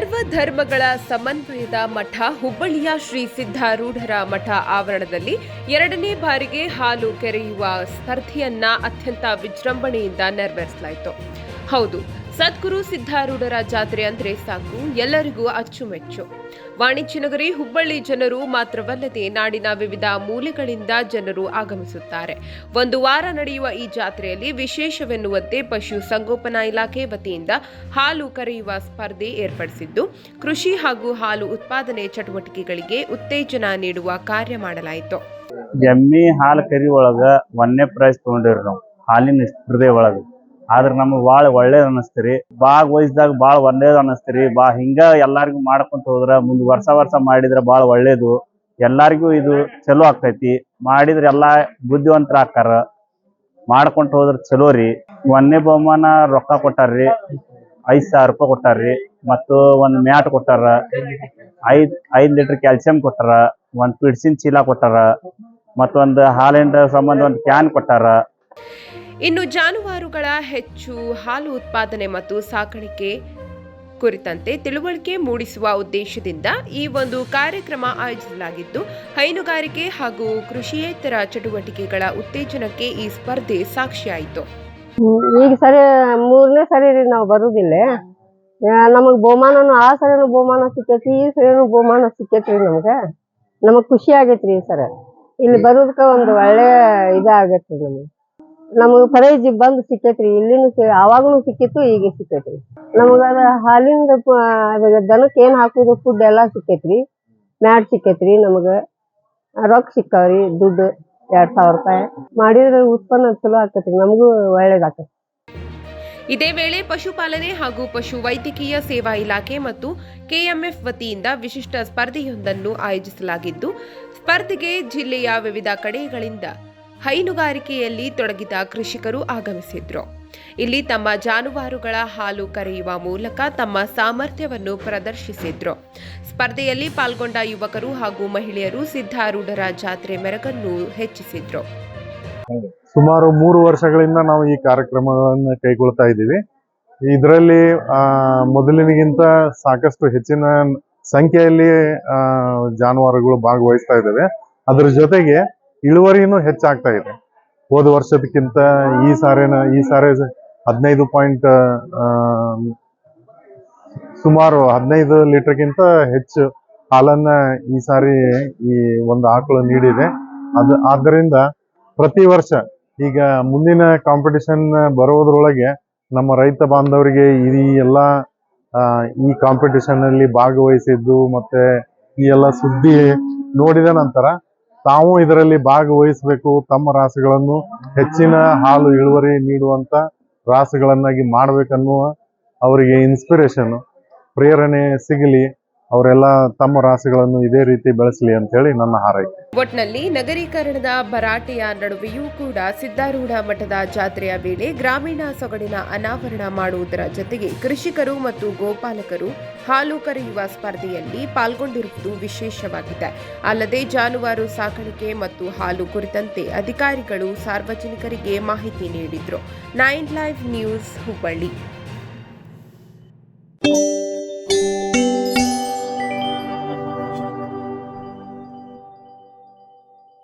ಸರ್ವ ಧರ್ಮಗಳ ಸಮನ್ವಯದ ಮಠ ಹುಬ್ಬಳ್ಳಿಯ ಶ್ರೀ ಸಿದ್ಧಾರೂಢರ ಮಠ ಆವರಣದಲ್ಲಿ ಎರಡನೇ ಬಾರಿಗೆ ಹಾಲು ಕೆರೆಯುವ ಸ್ಪರ್ಧೆಯನ್ನ ಅತ್ಯಂತ ವಿಜೃಂಭಣೆಯಿಂದ ನೆರವೇರಿಸಲಾಯಿತು. ಹೌದು ಸದ್ಗುರು ಸಿದ್ಧಾರೂಢರ ಜಾತ್ರೆ ಅಂದ್ರೆ ಸಾಕು, ಎಲ್ಲರಿಗೂ ಅಚ್ಚುಮೆಚ್ಚು. ವಾಣಿಜ್ಯ ನಗರಿ ಹುಬ್ಬಳ್ಳಿ ಜನರು ಮಾತ್ರವಲ್ಲದೆ ನಾಡಿನ ವಿವಿಧ ಮೂಲೆಗಳಿಂದ ಜನರು ಆಗಮಿಸುತ್ತಾರೆ. ಒಂದು ವಾರ ನಡೆಯುವ ಈ ಜಾತ್ರೆಯಲ್ಲಿ ವಿಶೇಷವೆನ್ನುವಂತೆ ಪಶು ಸಂಗೋಪನಾ ಇಲಾಖೆ ವತಿಯಿಂದ ಹಾಲು ಕರೆಯುವ ಸ್ಪರ್ಧೆ ಏರ್ಪಡಿಸಿದ್ದು, ಕೃಷಿ ಹಾಗೂ ಹಾಲು ಉತ್ಪಾದನೆ ಚಟುವಟಿಕೆಗಳಿಗೆ ಉತ್ತೇಜನ ನೀಡುವ ಕಾರ್ಯ ಮಾಡಲಾಯಿತು. ಎಮ್ಮಿ ಹಾಲು ಕರಿ ಒಳಗ ಒಂದನೇ ಪ್ರೈಸ್ ತಗೊಂಡಿರೋ ಹಾಲಿನ ಸ್ಪರ್ಧೆ ಒಳಗ. ಆದ್ರ ನಮಗ್ ಬಾಳ ಒಳ್ಳೇದ್ ಅನಸ್ತ್ರಿ ಭಾಗವಹಿಸಿದಾಗ ಬಾಳ ಒಳ್ಳೇದ್ ಅನಸ್ತ್ರಿ ಬಾ, ಹಿಂಗ ಎಲ್ಲಾರ್ಗು ಮಾಡ್ಕೊಂತ ಹೋದ್ರ, ಮುಂದ್ ವರ್ಷ ವರ್ಷ ಮಾಡಿದ್ರ ಬಾಳ ಒಳ್ಳೇದು. ಎಲ್ಲಾರ್ಗೂ ಇದು ಚಲೋ ಆಗ್ತೈತಿ. ಮಾಡಿದ್ರ ಎಲ್ಲಾ ಬುದ್ಧಿವಂತರ ಆಕಾರ ಮಾಡ್ಕೊಂತ ಹೋದ್ರ ಚಲೋ ರೀ. ಒಂದನೇ ಬಹುಮಾನ ರೊಕ್ಕ ಕೊಟ್ಟಾರ್ರಿ. ಐದ್ ಸಾವಿರ ರೂಪಾಯಿ ಕೊಟ್ಟಾರ್ರಿ. ಮತ್ತು ಒಂದ್ ಮ್ಯಾಟ್ ಕೊಟ್ಟಾರ. ಐದ್ ಐದ್ ಲೀಟರ್ ಕ್ಯಾಲ್ಸಿಯಂ ಕೊಟ್ಟಾರ. ಒಂದ್ ಪಿಡ್ಸಿನ್ ಚೀಲ ಕೊಟ್ಟಾರ. ಮತ್ತೊಂದು ಹಾಲಿನ ಸಂಬಂಧ ಒಂದ್ ಕ್ಯಾನ್ ಕೊಟ್ಟಾರ. ಇನ್ನು ಜಾನುವಾರುಗಳ ಹೆಚ್ಚು ಹಾಲು ಉತ್ಪಾದನೆ ಮತ್ತು ಸಾಕಾಣಿಕೆ ಕುರಿತಂತೆ ತಿಳುವಳಿಕೆ ಮೂಡಿಸುವ ಉದ್ದೇಶದಿಂದ ಈ ಒಂದು ಕಾರ್ಯಕ್ರಮ ಆಯೋಜಿಸಲಾಗಿದ್ದು, ಹೈನುಗಾರಿಕೆ ಹಾಗೂ ಕೃಷಿಯೇತರ ಚಟುವಟಿಕೆಗಳ ಉತ್ತೇಜನಕ್ಕೆ ಈ ಸ್ಪರ್ಧೆ ಸಾಕ್ಷಿಯಾಯಿತು. ಈಗ ಸರಿ, ಮೂರನೇ ಸರಿ ನಾವು ಬರುದಿಲ್ಲ. ನಮಗ್ ಬಹುಮಾನನು, ಆ ಸರಿನು ಬಹುಮಾನ ಸಿಕ್ಕೈತಿ ಈ ಸರಿನು ಬಹುಮಾನ ಸಿಕ್ಕೈತ್ರಿ ನಮ್ಗ. ನಮಗ್ ಖುಷಿ ಆಗೈತ್ರಿ ಸರ. ಇಲ್ಲಿ ಬರೋದಕ್ಕ ಒಂದು ಒಳ್ಳೆ ಇದಾಗೈತ್ರಿ ನಮಗ್. ನಮಗ್ ಪ್ರೈಜ್ ಬಂದ್ ಸಿಕ್ಕೇತ್ರಿ, ಇಲ್ಲಿನೂ ಅವಾಗನು ಸಿಕ್ಕಿತ್ತು ಈಗ ಸಿಕ್ಕೇತ್ರಿ. ನಮಗ ಅದ ಹಾಲಿಂದ ದನಕ್ಕೆ ಏನ್ ಹಾಕುದು ಫುಡ್ ಎಲ್ಲಾ ಸಿಕ್ಕೇತ್ರಿ. ಮ್ಯಾಟ್ ಸಿಕ್ಕೇತ್ರಿ ನಮಗ. ರೊಕ್ಕ ಸಿಕ್ಕಾವ್ರಿ, ದುಡ್ಡು ಎರಡ್ ಸಾವಿರ ರೂಪಾಯಿ. ಮಾಡಿದ್ರೆ ಉತ್ಪನ್ನ ಚಲೋ ಆಕತ್ರಿ ನಮಗೂ ಒಳ್ಳೇದಾಕೈತಿ ಇದೇ ವೇಳೆ ಪಶುಪಾಲನೆ ಹಾಗೂ ಪಶು ವೈದ್ಯಕೀಯ ಸೇವಾ ಇಲಾಖೆ ಮತ್ತು ಕೆಎಂಎಫ್ ವತಿಯಿಂದ ವಿಶಿಷ್ಟ ಸ್ಪರ್ಧೆಯೊಂದನ್ನು ಆಯೋಜಿಸಲಾಗಿದ್ದು, ಸ್ಪರ್ಧೆಗೆ ಜಿಲ್ಲೆಯ ವಿವಿಧ ಕಡೆಗಳಿಂದ ಹೈನುಗಾರಿಕೆಯಲ್ಲಿ ತೊಡಗಿದ ಕೃಷಿಕರು ಆಗಮಿಸಿದ್ರು. ಇಲ್ಲಿ ತಮ್ಮ ಜಾನುವಾರುಗಳ ಹಾಲು ಕರೆಯುವ ಮೂಲಕ ತಮ್ಮ ಸಾಮರ್ಥ್ಯವನ್ನು ಪ್ರದರ್ಶಿಸಿದ್ರು. ಸ್ಪರ್ಧೆಯಲ್ಲಿ ಪಾಲ್ಗೊಂಡ ಯುವಕರು ಹಾಗೂ ಮಹಿಳೆಯರು ಸಿದ್ಧಾರೂಢರ ಜಾತ್ರೆ ಮೆರಗನ್ನು ಹೆಚ್ಚಿಸಿದ್ರು. ಸುಮಾರು ಮೂರು ವರ್ಷಗಳಿಂದ ನಾವು ಈ ಕಾರ್ಯಕ್ರಮವನ್ನು ಕೈಗೊಳ್ತಾ ಇದ್ದೀವಿ. ಇದರಲ್ಲಿ ಮೊದಲಿನಗಿಂತ ಸಾಕಷ್ಟು ಹೆಚ್ಚಿನ ಸಂಖ್ಯೆಯಲ್ಲಿ ಜಾನುವಾರುಗಳು ಭಾಗವಹಿಸ್ತಾ ಇದ್ದಾವೆ. ಅದರ ಜೊತೆಗೆ ಇಳುವರಿನೂ ಹೆಚ್ಚಾಗ್ತಾ ಇದೆ. ಹೋದ ವರ್ಷದಕ್ಕಿಂತ ಈ ಸಾರಿನ, ಈ ಸಾರಿ ಹದಿನೈದು ಪಾಯಿಂಟ್ ಸುಮಾರು ಹದಿನೈದು ಲೀಟರ್ಗಿಂತ ಹೆಚ್ಚು ಹಾಲನ್ನ ಈ ಸಾರಿ ಈ ಒಂದು ಆಕಳು ನೀಡಿದೆ. ಅದು, ಆದ್ದರಿಂದ ಪ್ರತಿ ವರ್ಷ ಈಗ ಮುಂದಿನ ಕಾಂಪಿಟಿಷನ್ ಬರೋದ್ರೊಳಗೆ ನಮ್ಮ ರೈತ ಬಾಂಧವರಿಗೆ ಈ ಎಲ್ಲ ಈ ಕಾಂಪಿಟೇಷನ್ ಅಲ್ಲಿ ಭಾಗವಹಿಸಿದ್ದು ಮತ್ತೆ ಈ ಎಲ್ಲ ಸುದ್ದಿ ನೋಡಿದ ನಂತರ ತಾವು ಇದರಲ್ಲಿ ಭಾಗವಹಿಸಬೇಕು, ತಮ್ಮ ರಾಸುಗಳನ್ನು ಹೆಚ್ಚಿನ ಹಾಲು ಇಳುವರಿ ನೀಡುವಂತ ರಾಸುಗಳನ್ನಾಗಿ ಮಾಡ್ಬೇಕನ್ನುವ ಅವರಿಗೆ ಇನ್ಸ್ಪಿರೇಷನ್ ಪ್ರೇರಣೆ ಸಿಗಲಿ. ಅವರೆಲ್ಲ ತಮ್ಮ ರಾಸುಗಳನ್ನು ಇದೇ ರೀತಿ ಬೆಳೆಸಲಿ ಅಂತ ಹೇಳಿ ನನ್ನ ಹಾರೈಕೆ. ಒಟ್ನಲ್ಲಿ ನಗರೀಕರಣದ ಭರಾಟೆಯ ನಡುವೆಯೂ ಕೂಡ ಸಿದ್ದಾರೂಢ ಮಠದ ಜಾತ್ರೆಯ ವೇಳೆ ಗ್ರಾಮೀಣ ಸೊಗಡಿನ ಅನಾವರಣ ಮಾಡುವುದರ ಜೊತೆಗೆ ಕೃಷಿಕರು ಮತ್ತು ಗೋಪಾಲಕರು ಹಾಲು ಕರೆಯುವ ಸ್ಪರ್ಧೆಯಲ್ಲಿ ಪಾಲ್ಗೊಂಡಿರುವುದು ವಿಶೇಷವಾಗಿದೆ. ಅಲ್ಲದೆ ಜಾನುವಾರು ಸಾಕಾಣಿಕೆ ಮತ್ತು ಹಾಲು ಕುರಿತಂತೆ ಅಧಿಕಾರಿಗಳು ಸಾರ್ವಜನಿಕರಿಗೆ ಮಾಹಿತಿ ನೀಡಿದರು. Nine live news Hubballi.